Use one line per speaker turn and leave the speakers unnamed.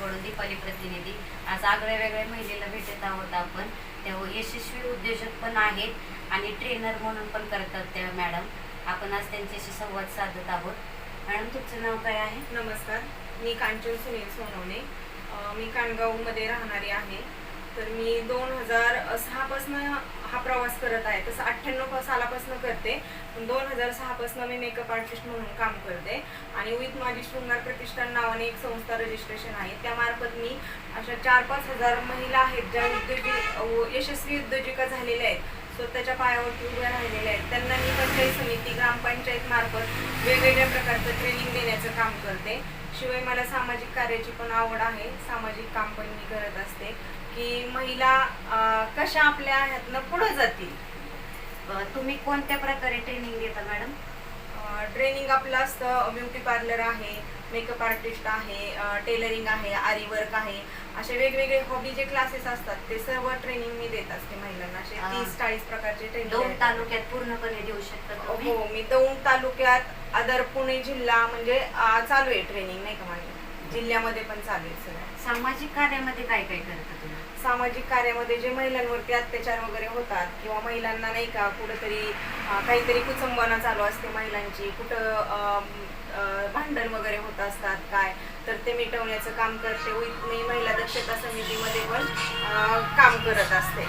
आज आगळ्या वेगळ्या महिलेला भेटत आहोत आपण. त्या यशस्वी उद्योजक पण आहेत आणि ट्रेनर म्हणून पण करतात त्या मॅडम आपण आज त्यांच्याशी संवाद साधत आहोत. मॅडम तुमचं नाव काय आहे?
नमस्कार. मी कांचन सुनील सोनवणे. मी कानगावमध्ये राहणारी आहे. तर मी दोन हजार सहापासनं हा प्रवास करत आहे. तसं अठ्ठ्याण्णव सालापासून करते. पण दोन हजार सहापासनं मी मेकअप आर्टिस्ट म्हणून काम करते. आणि विथ माझी शृंगार प्रतिष्ठान नावाने एक संस्था रजिस्ट्रेशन आहे. त्यामार्फत मी अशा चार पाच हजार महिला आहेत ज्या उद्योजिक यशस्वी उद्योजिका झालेल्या आहेत. स्वतःच्या पायावरती उभ्या राहिलेल्या आहेत. त्यांना मी पंचायत समिती ग्रामपंचायत मार्फत वेगवेगळ्या प्रकारचं ट्रेनिंग देण्याचं काम करते. शिवाय मला सामाजिक कार्याची पण आवड आहे. सामाजिक काम पण मी करत असते. की महिला कशा आपल्या ह्यातनं पुढे जातील?
तुम्ही कोणत्या प्रकारे ट्रेनिंग देता मॅडम
ट्रेनिंग आपलं असतं ब्युटी पार्लर आहे मेकअप आर्टिस्ट आहे टेलरिंग आहे आरी वर्क आहे असे वेगवेगळे हॉबी जे क्लासेस असतात ते सर्व ट्रेनिंग मी देत असते महिलांना. असे. तीस चाळीस प्रकारचे
दोन
ट्रेनिंग
तालुक्यात पूर्णपणे देऊ शकता तुम्ही?
हो मी दौंड तालुक्यात आदर पुणे जिल्हा म्हणजे चालू आहे ट्रेनिंग नाही का माझी जिल्ह्यामध्ये पण चालू आहे सगळं
सामाजिक कार्यामध्ये काय काय करता तुम्ही?
सामाजिक कार्यामध्ये जे महिलांवरती अत्याचार वगैरे होतात किंवा महिलांना नाही का कुठंतरी अं, काहीतरी कुचंबना चालू असते महिलांची कुठं अं, अं, भांडण वगैरे होत असतात काय तर ते मिटवण्याचं काम करते. मी महिला दक्षता समितीमध्ये पण अं, काम करत असते.